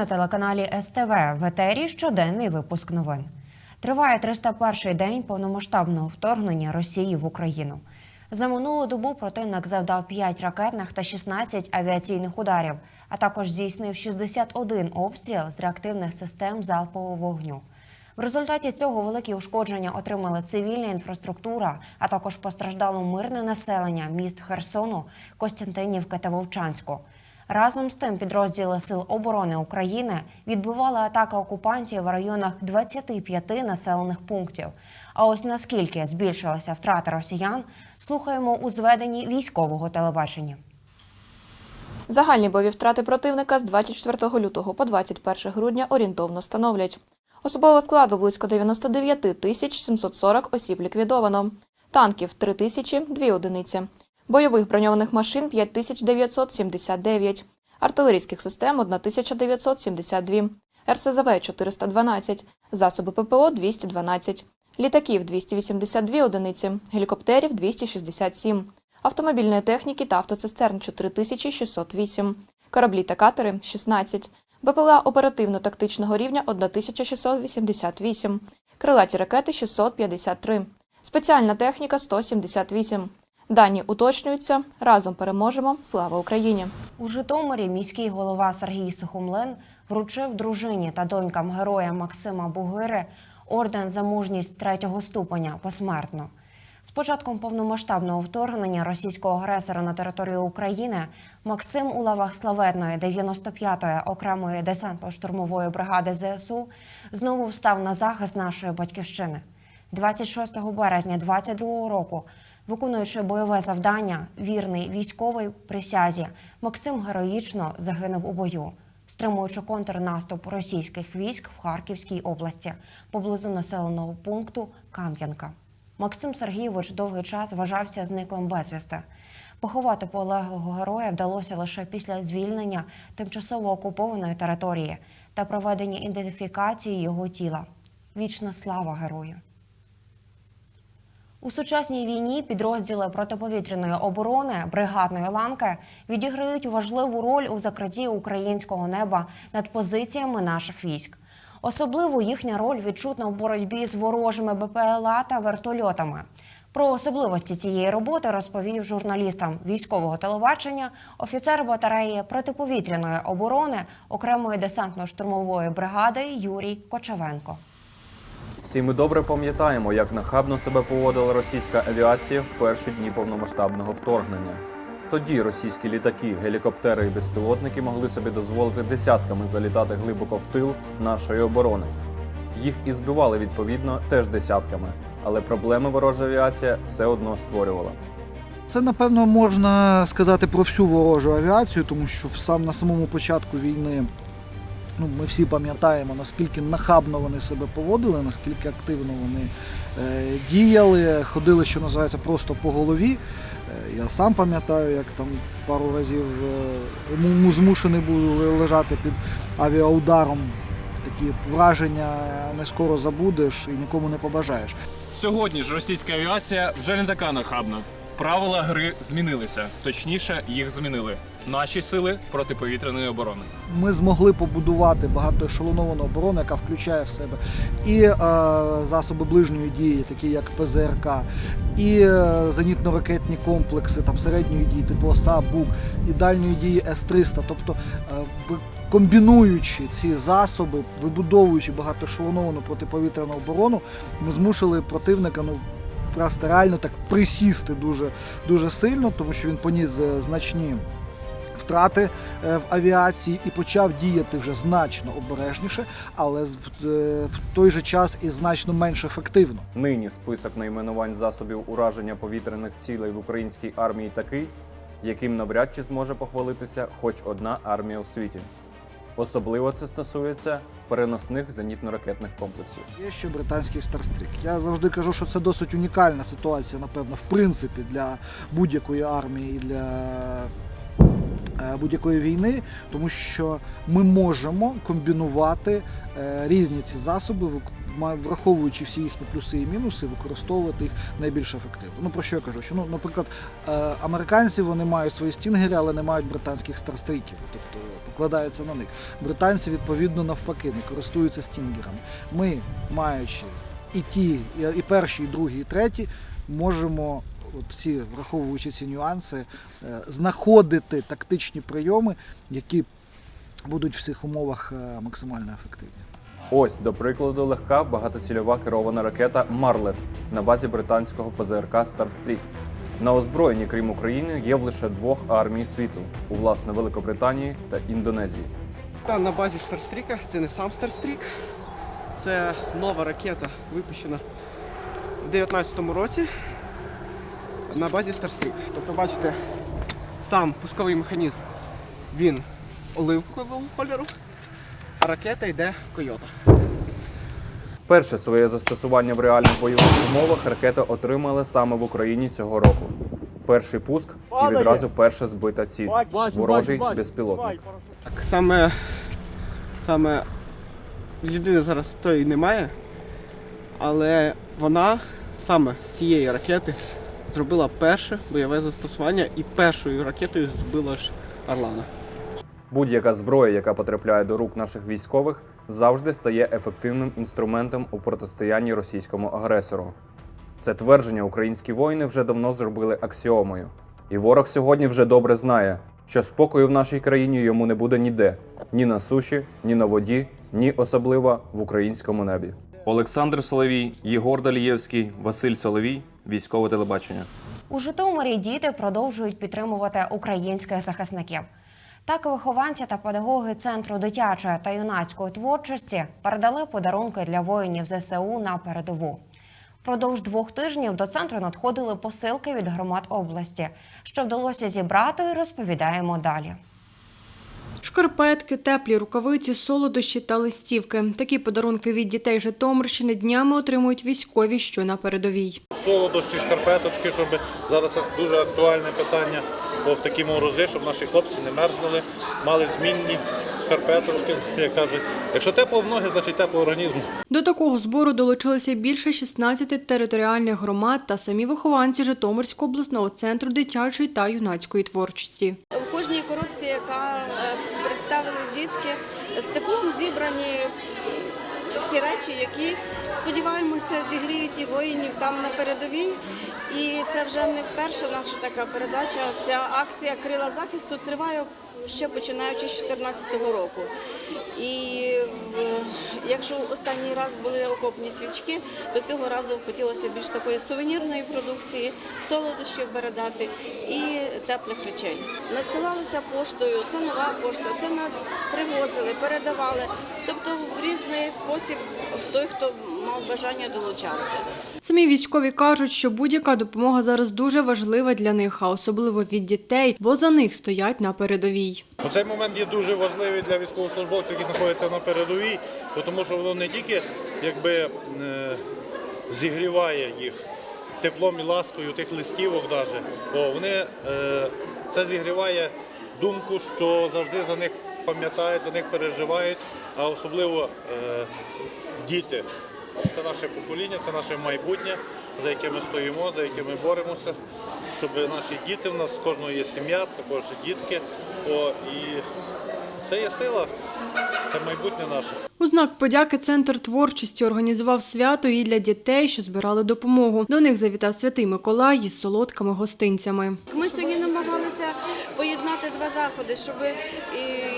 На телеканалі СТВ. В етері щоденний випуск новин. Триває 301-й день повномасштабного вторгнення Росії в Україну. За минулу добу противник завдав 5 ракетних та 16 авіаційних ударів, а також здійснив 61 обстріл з реактивних систем залпового вогню. В результаті цього великі ушкодження отримали цивільна інфраструктура, а також постраждало мирне населення міст Херсону, Костянтинівки та Вовчанську. Разом з тим, підрозділи Сил оборони України відбивали атаки окупантів в районах 25 населених пунктів. А ось наскільки збільшилася втрата росіян, слухаємо у зведенні військового телебачення. Загальні бойові втрати противника з 24 лютого по 21 грудня орієнтовно становлять. Особового складу близько 99 тисяч 740 осіб ліквідовано, танків 3 тисячі 2 одиниці, бойових броньованих машин 5979, артилерійських систем 1972, РСЗВ 412, засоби ППО 212, літаків 282 одиниці, гелікоптерів 267, автомобільної техніки та автоцистерн 4608, кораблі та катери 16, БПЛА оперативно-тактичного рівня 1688, крилаті ракети 653, спеціальна техніка 178. Дані уточнюються. Разом переможемо. Слава Україні! У Житомирі міський голова Сергій Сухомлин вручив дружині та донькам героя Максима Бугири орден за мужність третього ступеня посмертно. З початком повномасштабного вторгнення російського агресора на територію України Максим у лавах славетної 95-ї окремої десантно-штурмової бригади ЗСУ знову встав на захист нашої батьківщини. 26 березня 22 року, виконуючи бойове завдання, вірний військовий присязі, Максим героїчно загинув у бою, стримуючи контрнаступ російських військ в Харківській області поблизу населеного пункту Кам'янка. Максим Сергійович довгий час вважався зниклим безвісти. Поховати полеглого героя вдалося лише після звільнення тимчасово окупованої території та проведення ідентифікації його тіла. Вічна слава герою! У сучасній війні підрозділи протиповітряної оборони бригадної ланки відіграють важливу роль у закритті українського неба над позиціями наших військ. Особливо їхня роль відчутна в боротьбі з ворожими БПЛА та вертольотами. Про особливості цієї роботи розповів журналістам військового телебачення офіцер батареї протиповітряної оборони окремої десантно-штурмової бригади Юрій Кочевенко. Всі ми добре пам'ятаємо, як нахабно себе поводила російська авіація в перші дні повномасштабного вторгнення. Тоді російські літаки, гелікоптери і безпілотники могли собі дозволити десятками залітати глибоко в тил нашої оборони. Їх і збивали відповідно теж десятками, але проблеми ворожа авіація все одно створювала. Це напевно можна сказати про всю ворожу авіацію, тому що сам на самому початку війни ну, ми всі пам'ятаємо, наскільки нахабно вони себе поводили, наскільки активно вони е, діяли, ходили, що називається, просто по голові. Е, я сам пам'ятаю, як там пару разів е, змушений був лежати під авіаударом. Такі враження не скоро забудеш і нікому не побажаєш. Сьогодні ж російська авіація вже не така нахабна. Правила гри змінилися. Точніше, їх змінили наші сили протиповітряної оборони. ми змогли побудувати багатоешелоновану оборону, яка включає в себе і е, засоби ближньої дії, такі як ПЗРК, і е, зенітно-ракетні комплекси там середньої дії, типу ОСА, БУК, і дальньої дії С-300. Тобто, е, комбінуючи ці засоби, вибудовуючи багатоешелоновану протиповітряну оборону, ми змусили противника ну. Просто реально так присісти дуже дуже сильно, тому що він поніс е, значні втрати е, в авіації і почав діяти вже значно обережніше, але е, в той же час і значно менш ефективно. Нині список найменувань засобів ураження повітряних цілей в українській армії такий, яким навряд чи зможе похвалитися хоч одна армія у світі. Особливо це стосується переносних зенітно-ракетних комплексів. Є ще британський Старстрік. Я завжди кажу, що це досить унікальна ситуація, напевно, в принципі, для будь-якої армії і для будь-якої війни, тому що ми можемо комбінувати е, різні ці засоби, враховуючи всі їхні плюси і мінуси, використовувати їх найбільш ефективно. Ну про що я кажу? Що ну, наприклад, е, американці вони мають свої стінгери, але не мають британських старстріків, тобто покладаються на них. Британці відповідно навпаки не користуються стінгерами. Ми, маючи і ті, і перші, і другі, і треті, можемо. От ці, враховуючи ці нюанси, е, знаходити тактичні прийоми, які будуть в цих умовах е, максимально ефективні. Ось, до прикладу, легка багатоцільова керована ракета Марлет на базі британського ПЗРК Старстрік. На озброєнні, крім України, є в лише двох армій світу у власне Великобританії та Індонезії. Та на базі Старстріка, це не сам Старстрік, це нова ракета, випущена в 2019 році на базі Старстрік. Тобто, бачите, сам пусковий механізм він оливкового кольору, а ракета йде Койота. Перше своє застосування в реальних бойових умовах ракета отримала саме в Україні цього року. Перший пуск і відразу перша збита ціль ворожий безпілотник. Так, саме, саме людини зараз тої немає, але вона саме з цієї ракети зробила перше бойове застосування і першою ракетою збила ж Орлана. Будь-яка зброя, яка потрапляє до рук наших військових, завжди стає ефективним інструментом у протистоянні російському агресору. Це твердження українські воїни вже давно зробили аксіомою. І ворог сьогодні вже добре знає, що спокою в нашій країні йому не буде ніде ні на суші, ні на воді, ні особливо в українському небі. Олександр Соловій, Єгор Далієвський, Василь Соловій, військове телебачення. У Житомирі діти продовжують підтримувати українських захисників. Так, вихованці та педагоги центру дитячої та юнацької творчості передали подарунки для воїнів ЗСУ на передову. Впродовж двох тижнів до центру надходили посилки від громад області. Що вдалося зібрати, розповідаємо далі. Шкарпетки, теплі рукавиці, солодощі та листівки. Такі подарунки від дітей Житомирщини днями отримують військові, що на передовій. солодощі, шкарпеточки, щоб зараз дуже актуальне питання, бо в такі морози, щоб наші хлопці не мерзнули, мали змінні шкарпеточки, як кажуть. Якщо тепло в ноги, значить тепло організму. До такого збору долучилося більше 16 територіальних громад та самі вихованці Житомирського обласного центру дитячої та юнацької творчості. В кожній коробці, яка е, представили дітки, з теплом зібрані всі речі, які сподіваємося зігріють і воїнів там на передовій. І це вже не вперше наша така передача. Ця акція Крила захисту триває ще починаючи з 2014 року. І е, якщо останній раз були окопні свічки, то цього разу хотілося більш такої сувенірної продукції, солодощів передати і теплих речей. Надсилалися поштою, це нова пошта, це привозили, передавали. Тобто в різний спосіб той, хто мав бажання, долучався. Самі військові кажуть, що будь-яка допомога зараз дуже важлива для них, а особливо від дітей, бо за них стоять на передовій. Ну, Цей момент є дуже важливий для військовослужбовців, які знаходяться на передовій, тому що воно не тільки якби, е, зігріває їх теплом і ласкою тих листівок, навіть, бо вони, е, це зігріває думку, що завжди за них пам'ятають, за них переживають, а особливо е, діти. Це наше покоління, це наше майбутнє, за яке ми стоїмо, за яке ми боремося, щоб наші діти в нас, з кожного є сім'я, також дітки. О, і це є сила, це майбутнє наше. У знак подяки центр творчості організував свято і для дітей, що збирали допомогу. До них завітав святий Миколай із солодкими гостинцями. Ми сьогодні намагалися поєднати два заходи, щоб і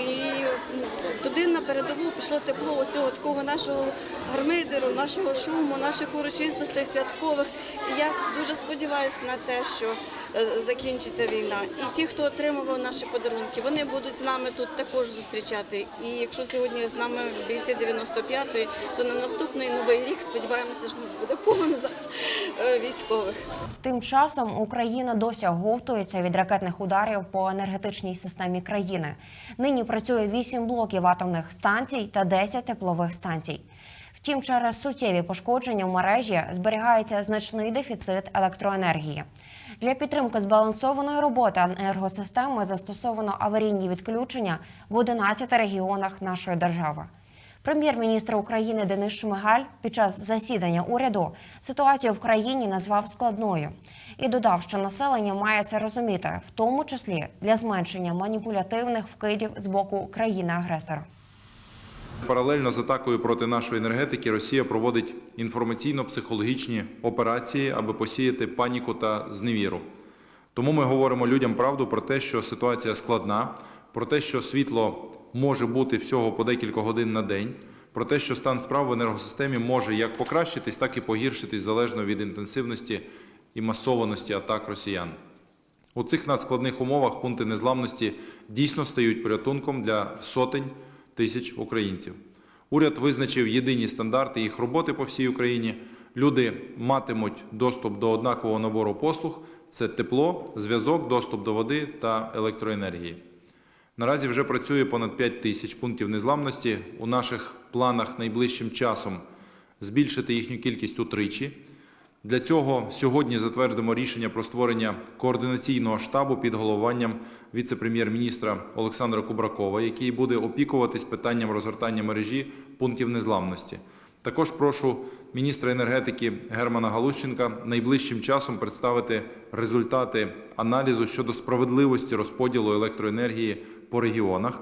туди на передову пішло тепло оцього такого нашого гармидеру, нашого шуму, наших урочистостей святкових. І я дуже сподіваюся на те, що закінчиться війна. І ті, хто отримував наші подарунки, вони будуть з нами тут також зустрічати. І якщо сьогодні з нами бійці 95-ї, то на наступний новий рік сподіваємося, що нас буде повно за- е, військових. Тим часом Україна досі оговтується від ракетних ударів по енергетичній системі країни. Нині працює 8 блоків атомних станцій та 10 теплових станцій. Втім, через суттєві пошкодження в мережі зберігається значний дефіцит електроенергії. Для підтримки збалансованої роботи енергосистеми застосовано аварійні відключення в 11 регіонах нашої держави. Прем'єр-міністр України Денис Шмигаль під час засідання уряду ситуацію в країні назвав складною і додав, що населення має це розуміти, в тому числі для зменшення маніпулятивних вкидів з боку країни-агресора. Паралельно з атакою проти нашої енергетики Росія проводить інформаційно-психологічні операції, аби посіяти паніку та зневіру. Тому ми говоримо людям правду про те, що ситуація складна, про те, що світло може бути всього по декілька годин на день, про те, що стан справ в енергосистемі може як покращитись, так і погіршитись залежно від інтенсивності і масованості атак росіян. У цих надскладних умовах пункти незламності дійсно стають порятунком для сотень тисяч українців. Уряд визначив єдині стандарти їх роботи по всій Україні. Люди матимуть доступ до однакового набору послуг: це тепло, зв'язок, доступ до води та електроенергії. Наразі вже працює понад 5 тисяч пунктів незламності. У наших планах найближчим часом збільшити їхню кількість утричі. Для цього сьогодні затвердимо рішення про створення координаційного штабу під головуванням віце-прем'єр-міністра Олександра Кубракова, який буде опікуватись питанням розгортання мережі пунктів незламності. Також прошу міністра енергетики Германа Галущенка найближчим часом представити результати аналізу щодо справедливості розподілу електроенергії по регіонах.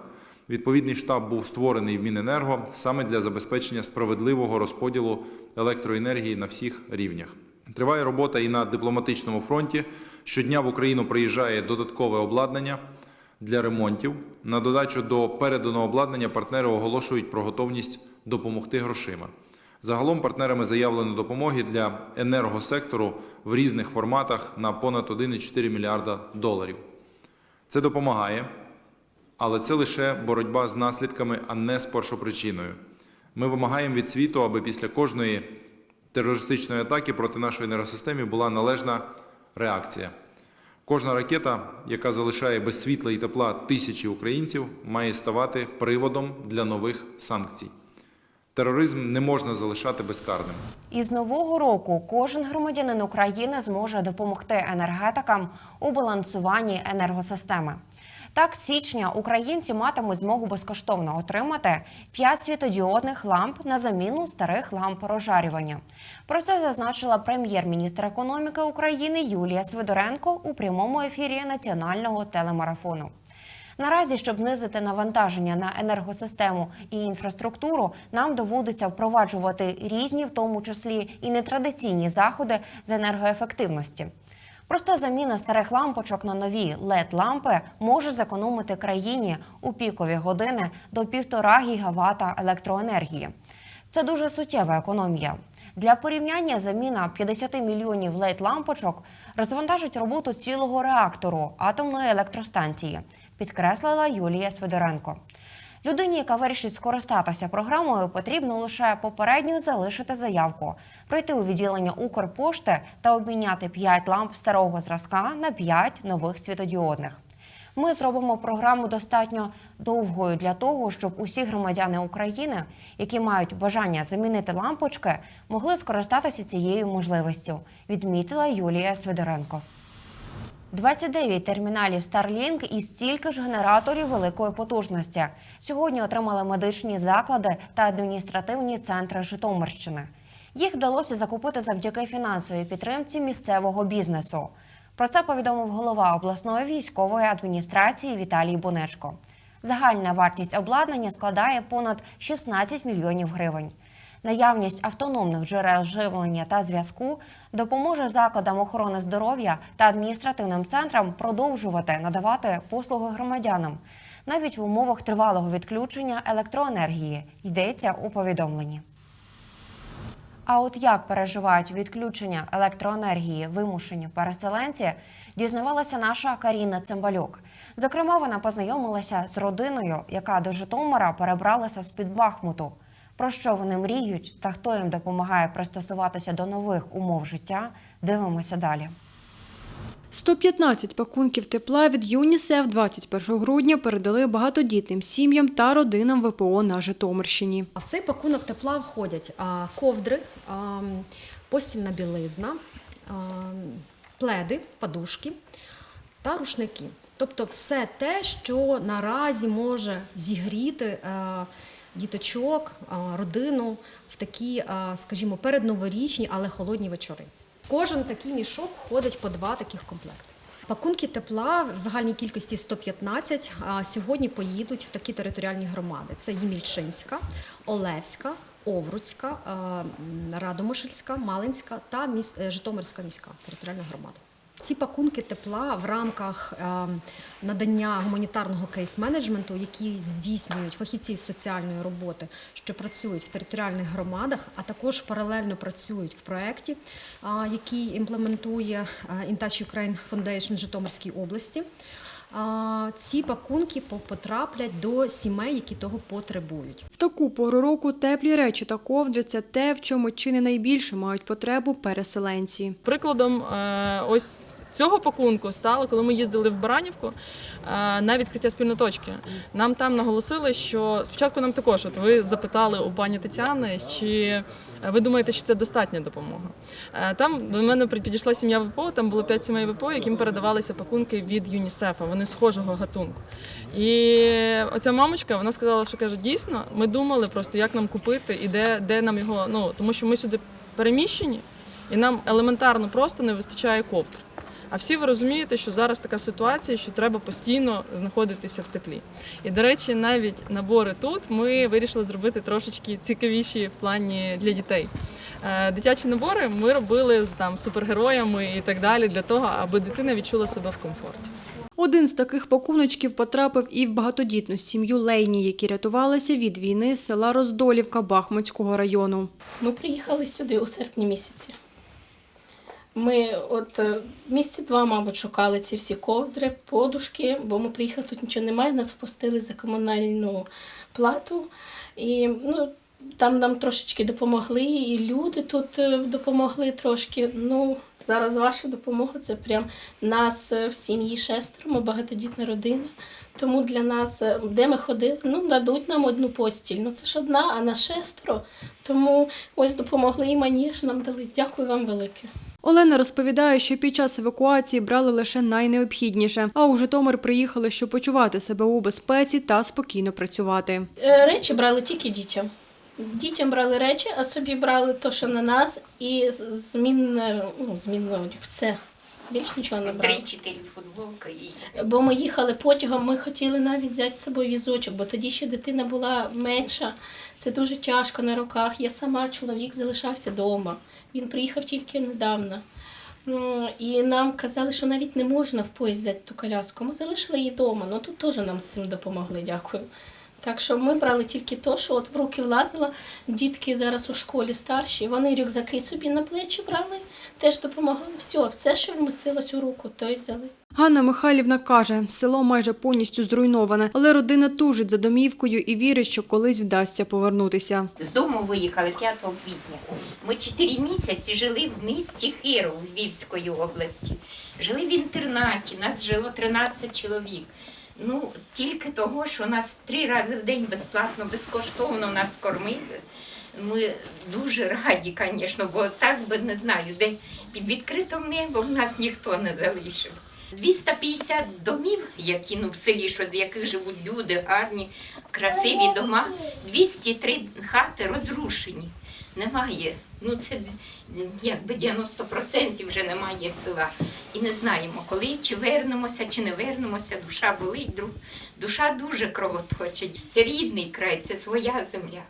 Відповідний штаб був створений в Міненерго саме для забезпечення справедливого розподілу електроенергії на всіх рівнях. Триває робота і на дипломатичному фронті. Щодня в Україну приїжджає додаткове обладнання для ремонтів. На додачу до переданого обладнання партнери оголошують про готовність допомогти грошима. Загалом партнерами заявлено допомоги для енергосектору в різних форматах на понад 1,4 мільярда доларів. Це допомагає, але це лише боротьба з наслідками, а не з першопричиною. Ми вимагаємо від світу, аби після кожної терористичної атаки проти нашої енергосистеми була належна реакція. Кожна ракета, яка залишає без світла і тепла тисячі українців, має ставати приводом для нових санкцій. Тероризм не можна залишати безкарним. Із нового року кожен громадянин України зможе допомогти енергетикам у балансуванні енергосистеми. Так, січня українці матимуть змогу безкоштовно отримати 5 світодіодних ламп на заміну старих ламп розжарювання. Про це зазначила прем'єр-міністр економіки України Юлія Свидоренко у прямому ефірі національного телемарафону. Наразі, щоб знизити навантаження на енергосистему і інфраструктуру, нам доводиться впроваджувати різні, в тому числі і нетрадиційні заходи з енергоефективності. Проста заміна старих лампочок на нові led лампи може зекономити країні у пікові години до 1,5 гігавата електроенергії. Це дуже суттєва економія. Для порівняння заміна 50 мільйонів led лампочок розвантажить роботу цілого реактору атомної електростанції, підкреслила Юлія Свидоренко. Людині, яка вирішить скористатися програмою, потрібно лише попередньо залишити заявку, прийти у відділення Укрпошти та обміняти 5 ламп старого зразка на 5 нових світодіодних. Ми зробимо програму достатньо довгою для того, щоб усі громадяни України, які мають бажання замінити лампочки, могли скористатися цією можливістю, відмітила Юлія Свидоренко. 29 терміналів Starlink і стільки ж генераторів великої потужності. Сьогодні отримали медичні заклади та адміністративні центри Житомирщини. Їх вдалося закупити завдяки фінансовій підтримці місцевого бізнесу. Про це повідомив голова обласної військової адміністрації Віталій Бонечко. Загальна вартість обладнання складає понад 16 мільйонів гривень. Наявність автономних джерел живлення та зв'язку допоможе закладам охорони здоров'я та адміністративним центрам продовжувати надавати послуги громадянам навіть в умовах тривалого відключення електроенергії. Йдеться у повідомленні. А от як переживають відключення електроенергії вимушені переселенці, дізнавалася наша Каріна Цимбалюк. Зокрема, вона познайомилася з родиною, яка до Житомира перебралася з під Бахмуту. Про що вони мріють та хто їм допомагає пристосуватися до нових умов життя, дивимося далі. 115 пакунків тепла від ЮНІСЕФ 21 грудня передали багатодітним сім'ям та родинам ВПО на Житомирщині. А в цей пакунок тепла входять ковдри, постільна білизна, пледи, подушки та рушники. Тобто все те, що наразі може зігріти е, діточок, родину в такі, скажімо, передноворічні, але холодні вечори. Кожен такий мішок входить по два таких комплекти. Пакунки тепла в загальній кількості 115 а сьогодні поїдуть в такі територіальні громади: це Ємільчинська, Олевська, Овруцька, м, Радомишльська, Малинська та Житомирська міська територіальна громада. Ці пакунки тепла в рамках е, надання гуманітарного кейс-менеджменту, які здійснюють фахівці з соціальної роботи, що працюють в територіальних громадах, а також паралельно працюють в проєкті, е, який імплементує Intouch In Touch Ukraine Foundation Житомирській області. Ці пакунки по- потраплять до сімей, які того потребують. В таку пору року теплі речі та ковдри це те, в чому чи не найбільше мають потребу переселенці. Прикладом е, ось цього пакунку стало, коли ми їздили в Баранівку на відкриття спільноточки. Нам там наголосили, що спочатку нам також, от ви запитали у пані Тетяни, чи ви думаєте, що це достатня допомога. Е, Там до мене підійшла сім'я ВПО, там було п'ять сімей ВПО, яким передавалися пакунки від ЮНІСЕФа. Вони схожого гатунку. І оця мамочка вона сказала, що каже, дійсно, ми думали просто, як нам купити і де, де нам його. Ну тому що ми сюди переміщені, і нам елементарно просто не вистачає ковдр. А всі ви розумієте, що зараз така ситуація, що треба постійно знаходитися в теплі. І, до речі, навіть набори тут ми вирішили зробити трошечки цікавіші в плані для дітей. Е, Дитячі набори ми робили з там супергероями і так далі, для того, аби дитина відчула себе в комфорті. Один з таких пакуночків потрапив і в багатодітну сім'ю Лейні, які рятувалися від війни з села Роздолівка Бахмутського району. Ми приїхали сюди у серпні місяці. Ми от е, місяці два, мабуть, шукали ці всі ковдри, подушки, бо ми приїхали, тут нічого немає, нас впустили за комунальну плату. І ну, там нам трошечки допомогли, і люди тут е, допомогли трошки. Ну, зараз ваша допомога це прям нас е, в сім'ї шестеро, ми багатодітна родина. Тому для нас, е, де ми ходили, ну дадуть нам одну постіль. Ну це ж одна, а на шестеро. Тому ось допомогли і маніж нам дали. Дякую вам велике. Олена розповідає, що під час евакуації брали лише найнеобхідніше, а у Житомир приїхали, щоб почувати себе у безпеці та спокійно працювати. Е, Речі брали тільки дітям. Дітям брали речі, а собі брали то, що на нас, і змінне, ну, змінне. Все. Більш нічого не брали. Три-чотири футболка і Бо ми їхали потягом, ми хотіли навіть взяти з собою візочок, бо тоді ще дитина була менша. Це дуже тяжко на руках. Я сама, чоловік залишався вдома. Він приїхав тільки недавно. Ну, І нам казали, що навіть не можна в поїзд взяти ту коляску. Ми залишили її вдома. Ну тут теж нам з цим допомогли, дякую. Так що ми брали тільки то, що от в руки влазило. Дітки зараз у школі старші, вони рюкзаки собі на плечі брали, теж допомагали. Все, все, що вмістилось у руку, то й взяли. Ганна Михайлівна каже, село майже повністю зруйноване, але родина тужить за домівкою і вірить, що колись вдасться повернутися. з дому виїхали 5 квітня. Ми чотири місяці жили в місті Хиров Львівської області. Жили в інтернаті, нас жило 13 чоловік. Ну, тільки того, що нас три рази в день безплатно, безкоштовно нас кормили. Ми дуже раді, звісно, бо так би не знаю, де під відкритим небом нас ніхто не залишив. 250 домів, які ну, в селі, що, в яких живуть люди, гарні, красиві дома, 203 хати розрушені. Немає. Ну це якби 90% вже немає села. І не знаємо, коли чи вернемося, чи не вернемося. Душа болить, дру- душа дуже кровоточить. Це рідний край, це своя земля.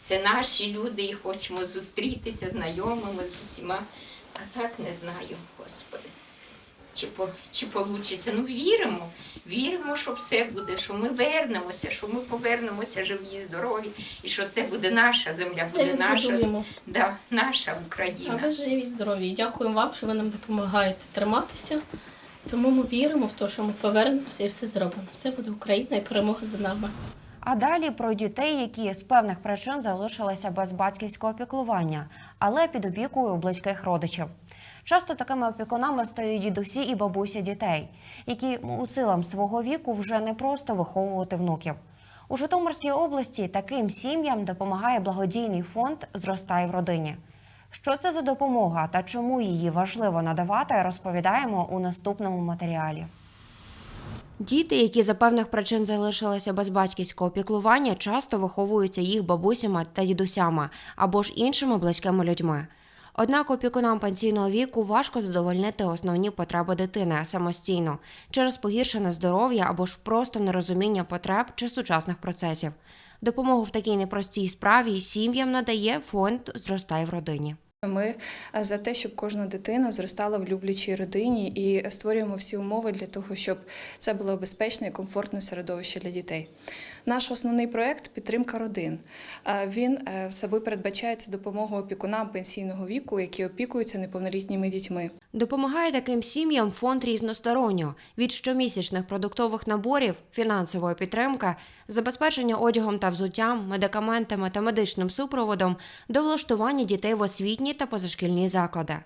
Це наші люди, і хочемо зустрітися знайомими з усіма. А так не знаю, Господи. Чи, по, чи получиться. Ну, віримо, віримо, що все буде, що ми вернемося, що ми повернемося живі, здорові, і що це буде наша земля, Все буде наша, да, наша А Україна. ви живі, здорові. Дякуємо вам, що ви нам допомагаєте триматися. Тому ми віримо в те, що ми повернемося і все зробимо. Все буде Україна і перемога за нами. А далі про дітей, які з певних причин залишилися без батьківського піклування, але під опікою близьких родичів. Часто такими опікунами стають дідусі і бабусі дітей, які у силам свого віку вже не просто виховувати внуків. У Житомирській області таким сім'ям допомагає благодійний фонд Зростай в родині. Що це за допомога та чому її важливо надавати, розповідаємо у наступному матеріалі. Діти, які за певних причин залишилися без батьківського піклування, часто виховуються їх бабусями та дідусями або ж іншими близькими людьми. Однак опікунам пенсійного віку важко задовольнити основні потреби дитини самостійно через погіршене здоров'я або ж просто нерозуміння потреб чи сучасних процесів. Допомогу в такій непростій справі сім'ям надає фонд Зростай в родині. Ми е, за те, щоб кожна дитина зростала в люблячій родині і створюємо всі умови для того, щоб це було безпечне і комфортне середовище для дітей. Наш основний проект підтримка родин. Е, Він е, собою передбачається допомогу опікунам пенсійного віку, які опікуються неповнолітніми дітьми. Допомагає таким сім'ям фонд різносторонньо від щомісячних продуктових наборів, фінансової підтримки, забезпечення одягом та взуттям, медикаментами та медичним супроводом до влаштування дітей в освітні та позашкільні заклади.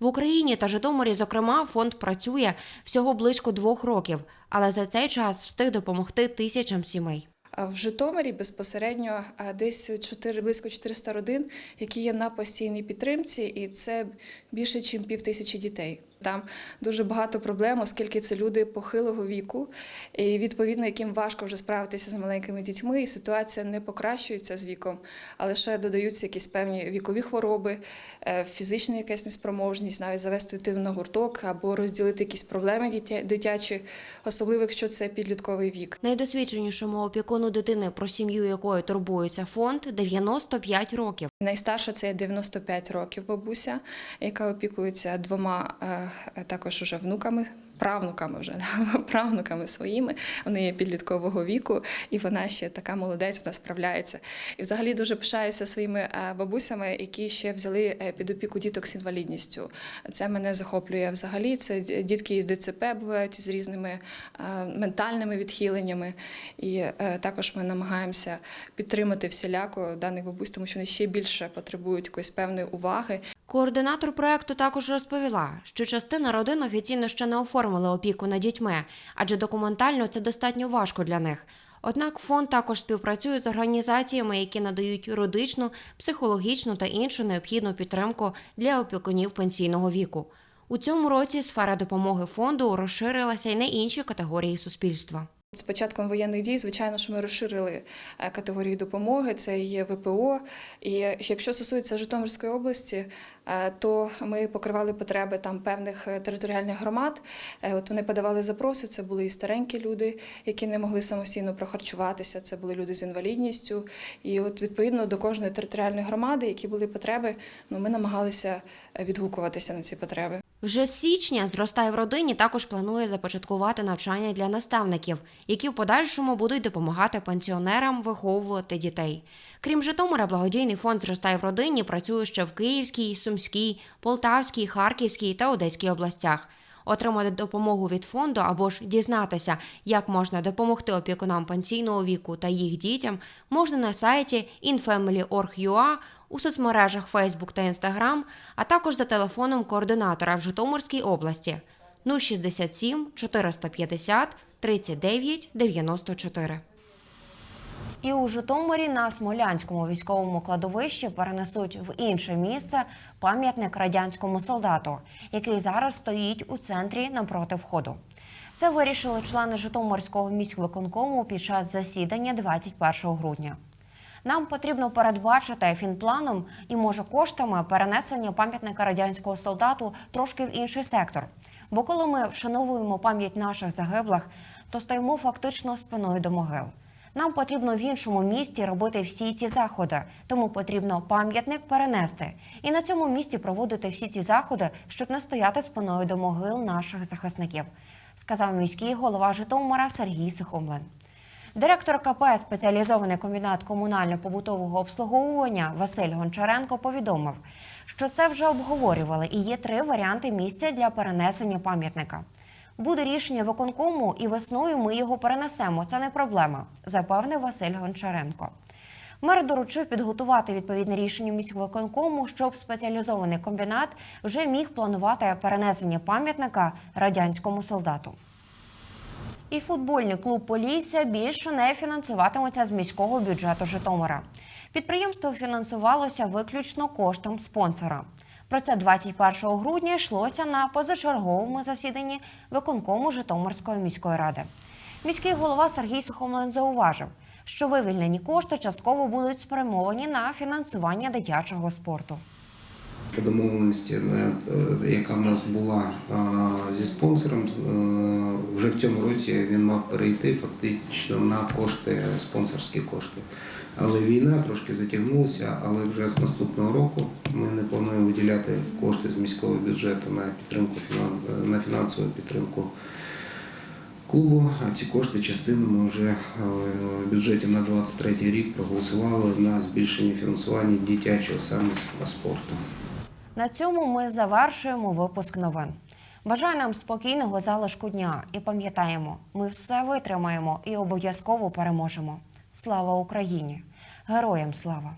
В Україні та Житомирі, зокрема, фонд працює всього близько двох років, але за цей час встиг допомогти тисячам сімей. А В Житомирі безпосередньо а, десь 4, близько 400 родин, які є на постійній підтримці, і це більше, ніж пів тисячі дітей. Там дуже багато проблем, оскільки це люди похилого віку, і відповідно, яким важко вже справитися з маленькими дітьми, і ситуація не покращується з віком, а лише додаються якісь певні вікові хвороби, е, фізична якась неспроможність, навіть завести дитину на гурток або розділити якісь проблеми дитячі, особливо якщо це підлітковий вік. Найдосвідченішому опікуну дитини, про сім'ю якої турбується фонд, 95 років. Найстарша це 95 років бабуся, яка опікується двома е, також уже внуками. Правнуками вже правнуками своїми, вони є підліткового віку, і вона ще така молодець, вона справляється. І взагалі дуже пишаюся своїми е, бабусями, які ще взяли е, під опіку діток з інвалідністю. Це мене захоплює взагалі. Це дітки із ДЦП бувають з різними е, ментальними відхиленнями. І також ми намагаємося підтримати всіляко даних бабусь, тому що вони ще більше потребують якоїсь певної уваги. Координатор проекту також розповіла, що частина родин офіційно ще не оформили опіку над дітьми, адже документально це достатньо важко для них. Однак фонд також співпрацює з організаціями, які надають юридичну, психологічну та іншу необхідну підтримку для опікунів пенсійного віку. У цьому році сфера допомоги фонду розширилася й на інші категорії суспільства. З початком воєнних дій, звичайно, що ми розширили е, категорії допомоги. Це є ВПО. І якщо стосується Житомирської області, е, то ми покривали потреби там певних е, територіальних громад. От вони подавали запроси. Це були і старенькі люди, які не могли самостійно прохарчуватися. Це були люди з інвалідністю. І от відповідно до кожної територіальної громади, які були потреби, ну ми намагалися відгукуватися на ці потреби. Вже з січня зростає в родині також планує започаткувати навчання для наставників, які в подальшому будуть допомагати пенсіонерам виховувати дітей. Крім Житомира, благодійний фонд зростає в родині працює ще в Київській, Сумській, Полтавській, Харківській та Одеській областях. Отримати допомогу від фонду або ж дізнатися, як можна допомогти опікунам пенсійного віку та їх дітям, можна на сайті infamily.org.ua, у соцмережах Facebook та Instagram, а також за телефоном координатора в Житомирській області 067 450 39 94. І у Житомирі на Смолянському військовому кладовищі перенесуть в інше місце пам'ятник радянському солдату, який зараз стоїть у центрі напроти входу. Це вирішили члени Житомирського міськвиконкому під час засідання 21 грудня. Нам потрібно передбачити фінпланом і, може, коштами перенесення пам'ятника радянського солдату трошки в інший сектор. Бо коли ми вшановуємо пам'ять наших загиблих, то стоїмо фактично спиною до могил. Нам потрібно в іншому місті робити всі ці заходи, тому потрібно пам'ятник перенести і на цьому місці проводити всі ці заходи, щоб не стояти спиною до могил наших захисників, сказав міський голова Житомира Сергій Сухомлин. Директор КП спеціалізований комбінат комунально-побутового обслуговування Василь Гончаренко повідомив, що це вже обговорювали і є три варіанти місця для перенесення пам'ятника. Буде рішення виконкому, і весною ми його перенесемо. Це не проблема, запевнив Василь Гончаренко. Мер доручив підготувати відповідне рішення міськвиконкому, щоб спеціалізований комбінат вже міг планувати перенесення пам'ятника радянському солдату. І футбольний клуб Полісся більше не фінансуватиметься з міського бюджету Житомира. Підприємство фінансувалося виключно коштом спонсора. Про це 21 грудня йшлося на позачерговому засіданні виконкому Житомирської міської ради. Міський голова Сергій Сухомлин зауважив, що вивільнені кошти частково будуть спрямовані на фінансування дитячого спорту. По домовленості, е, е, яка в нас була е, зі спонсором, е, вже в цьому році він мав перейти фактично на кошти, спонсорські кошти. Але війна трошки затягнулася, але вже з наступного року ми не плануємо виділяти кошти з міського бюджету на підтримку е, на фінансову підтримку клубу. А ці кошти частину ми вже е, в бюджеті на 23 рік проголосували на збільшення фінансування дитячого саме спорту. На цьому ми завершуємо випуск новин. Бажаю нам спокійного залишку дня і пам'ятаємо, ми все витримаємо і обов'язково переможемо. Слава Україні! Героям слава!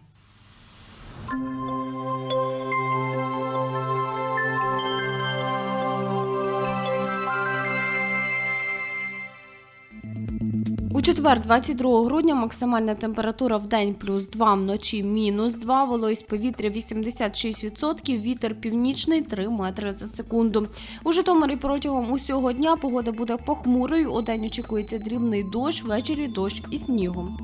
Четвер, 22 грудня, максимальна температура в день плюс 2, вночі мінус 2, вологість повітря 86%, вітер північний 3 метри за секунду. У Житомирі протягом усього дня погода буде похмурою, у день очікується дрібний дощ, ввечері дощ і снігом.